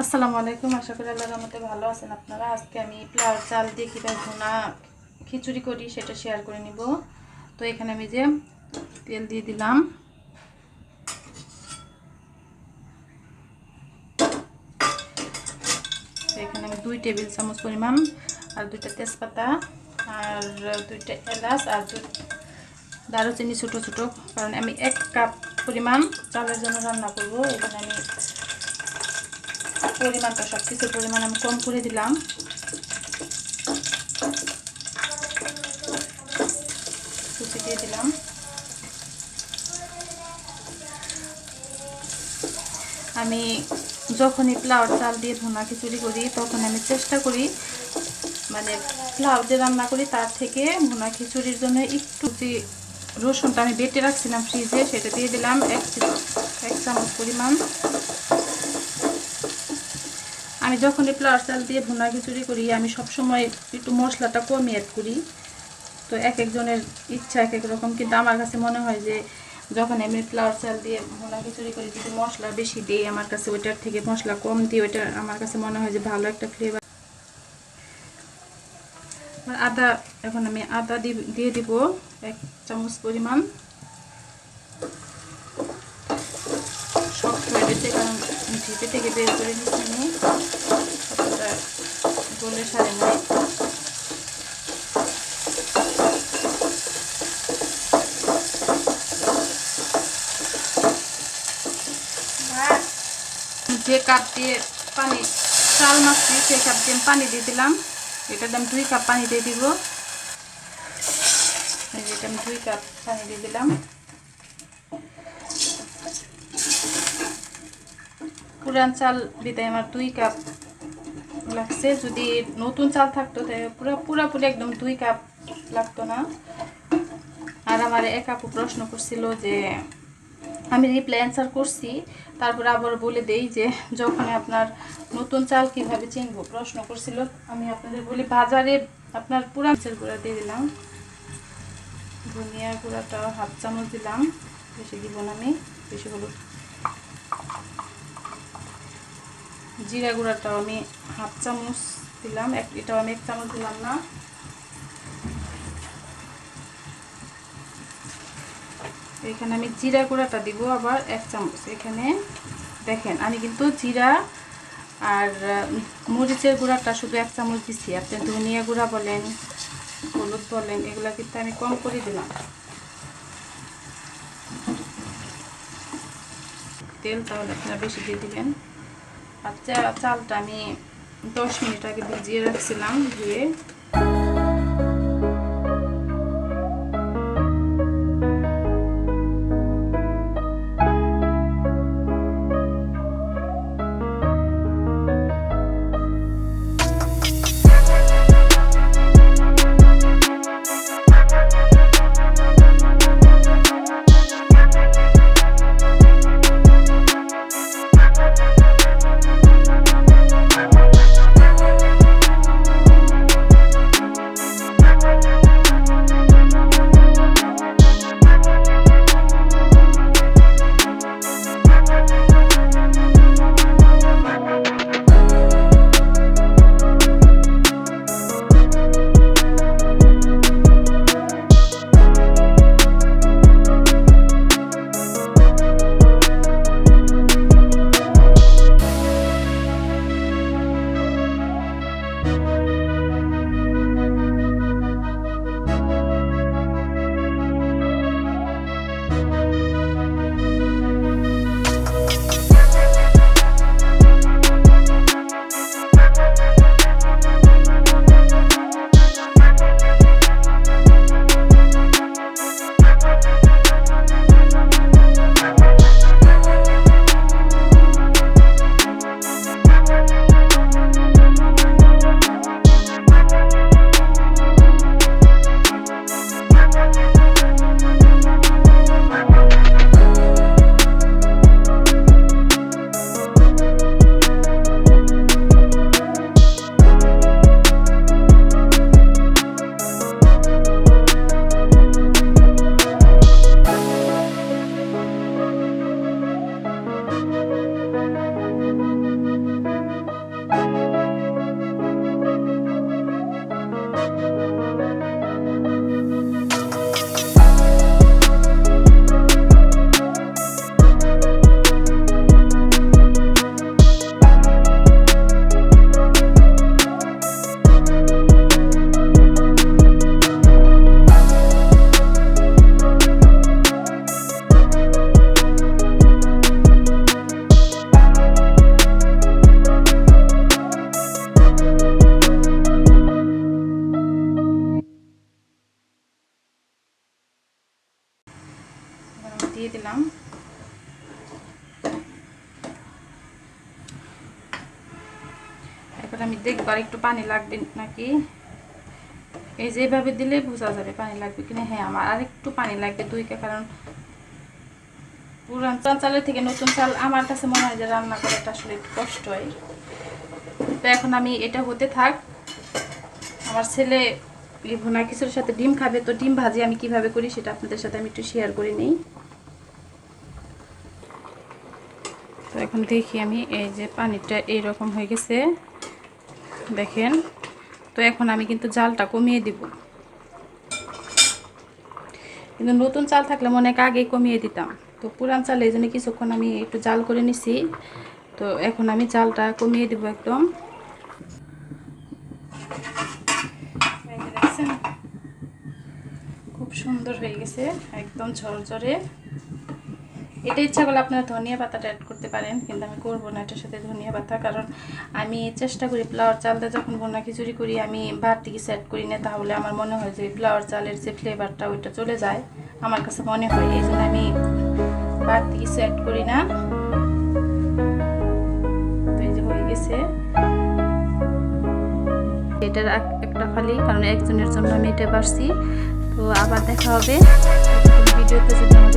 আসসালামু আলাইকুম, আশা করি আল্লাহর রহমতে ভালো আছেন আপনারা। আজকে আমি প্লাউর চাল দিয়ে কীভাবে ভুনা খিচুড়ি করি সেটা শেয়ার করে নিব। তো এখানে আমি যে তেল দিয়ে দিলাম। এখানে আমি দুই টেবিল চামচ পরিমাণ আর দুইটা তেজপাতা আর দুইটা এলাচ আর দুই দারুচিনি ছোটো ছোটো। কারণ আমি এক কাপ পরিমাণ চালের জন্য রান্না করব। এখানে আমি পরিমাণটা সব কিছুর পরিমাণ আমি কম করে দিলাম। কুচি দিয়ে দিলাম। আমি যখনই প্লাউর চাল দিয়ে ভুনা খিচুড়ি করি, তখন আমি চেষ্টা করি মানে প্লাউ দিয়ে রান্না করি, তার থেকে ভুনা খিচুড়ির জন্য একটু যে রসুনটা আমি বেটে রাখছিলাম ফ্রিজে, সেটা দিয়ে দিলাম এক চামচ পরিমাণ। আমি যখনই প্লাউর চাল দিয়ে ভুনা খিচুড়ি করি, আমি সবসময় একটু মশলাটা কমই অ্যাড করি। তো এক একজনের ইচ্ছা এক এক রকম। কিন্তু আমার কাছে মনে হয় যে, যখন আমি প্লাউর চাল দিয়ে ভুনা খিচুড়ি করি, যদি মশলা বেশি দিই আমার কাছে, ওইটার থেকে মশলা কম দিই, ওইটা আমার কাছে মনে হয় যে ভালো একটা ফ্লেভার আদা, এখন আমি আদা দিয়ে দিব এক চামচ পরিমাণ। শক্ত হয়ে কারণ ঝিপে থেকে বের করে নিচ্ছি আমি। কতটা গলে সারে নেই। যে কাপ দিয়ে পানি, চাল মাছটি সেই কাপ দিয়ে পানি দিয়ে দিলাম। এটার দাম দুই কাপ পানি দিয়ে দিব। এটা আমি দুই কাপ পানি দিয়ে দিলাম। পুরান চাল দিতে আমার দুই কাপ লাগছে। যদি নতুন চাল থাকতো তাহলে পুরো পুরোপুরি একদম দুই কাপ লাগতো না। আর আমার এক আপু প্রশ্ন করছিল যে, আমি রিপ্লাই অ্যান্সার করছি, তারপর আবার বলে দেই যে, যখন আপনার নতুন চাল কীভাবে চিনব? প্রশ্ন করছিল, আমি আপনাদের বলি, বাজারে আপনার পুরান চাল গুঁড়া দিয়ে দিলাম। ধনিয়া গুঁড়াটা হাফ চামচ দিলাম। বেশি দিব না আমি, বেশি হলুদ জিরা গুঁড়াটাও আমি হাফ চামচ দিলাম। এক, এটাও আমি এক চামচ দিলাম না। এখানে আমি জিরা গুঁড়াটা দিব আবার এক চামচ। এখানে দেখেন, আমি কিন্তু জিরা আর মরিচের গুঁড়াটা শুধু এক চামচ দিচ্ছি আপনি ধনিয়া গুঁড়া বলেন, হলুদ বলেন, এগুলো কিন্তু আমি কম করে দিলাম। তেল তাহলে আপনারা বেশি দিয়ে দিবেন। আর চালটা আমি দশ মিনিট আগে ভিজিয়ে রাখছিলাম ধুয়ে। দিলাম। এখন আমি দেখব আর একটু পানি লাগবে নাকি? এই যে এভাবে দিলে বোঝা যাবে পানি লাগবে কিনা। হ্যাঁ আমার আর একটু পানি লাগবে দুই কা কারণ পুরান চাল, চালের থেকে নতুন চাল আমার কাছে মনে হয় যে রান্না করাটা আসলে একটু কষ্ট হয় তো এখন আমি এটা হতে থাক। আমার ছেলে ভুনা কিছুর সাথে ডিম খাবে, তো ডিম ভাজি আমি কীভাবে করি সেটা আপনাদের সাথে আমি একটু শেয়ার করে নিই। এখন দেখি আমি এই যে পানিটা এইরকম হয়ে গেছে। দেখেন, তো এখন আমি কিন্তু জালটা কমিয়ে দিব। কিন্তু নতুন চাল থাকলে মনে হয় আগেই কমিয়ে দিতাম। তো পুরান চালে এই জন্য কিছুক্ষণ আমি একটু জাল করে নিছি। তো এখন আমি জালটা কমিয়ে দিব একদম। খুব সুন্দর হয়ে গেছে, একদম ঝরঝরে। এটা ইচ্ছা করলে আপনারা ধনিয়া পাতাটা অ্যাড করতে পারেন, কিন্তু আমি করব না, এটার সাথে ধনিয়া পাতা, কারণ আমি চেষ্টা করি ফ্লাওয়ার চালটা যখন বোনা খিচুড়ি করি, আমি বাড়তি কিছু অ্যাড করি না, তাহলে আমার মনে হয় যে ফ্লাওয়ার চালের যে ফ্লেভারটা ওইটা চলে যায়। আমার কাছে মনে হয়, এই জন্য আমি বাড়তি কিছু অ্যাড করি না। এই যে হয়ে গেছে। এটার এক- একটা খালি কারণ একজনের জন্য আমি এটা পারছি তো আবার দেখা হবে। ভিডিওতে যদি